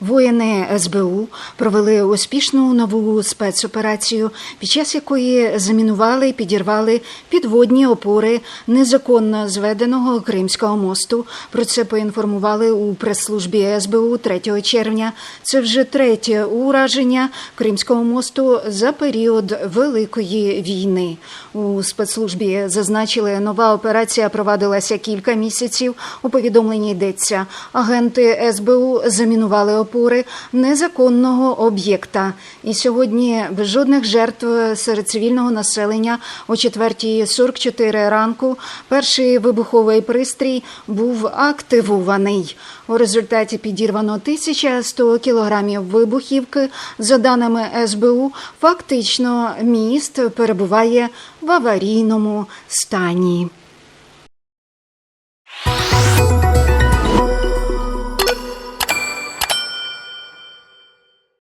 Воїни СБУ провели успішну нову спецоперацію, під час якої замінували і підірвали підводні опори незаконно зведеного Кримського мосту. Про це поінформували у прес-службі СБУ 3 червня. Це вже третє ураження Кримського мосту за період Великої війни. У спецслужбі зазначили, нова операція провадилася кілька місяців. У повідомленні йдеться, агенти СБУ замінували опори незаконного об'єкта. І сьогодні без жодних жертв серед цивільного населення о 4.44 ранку перший вибуховий пристрій був активований. У результаті підірвано 1100 кілограмів вибухівки. За даними СБУ, фактично міст перебуває в аварійному стані.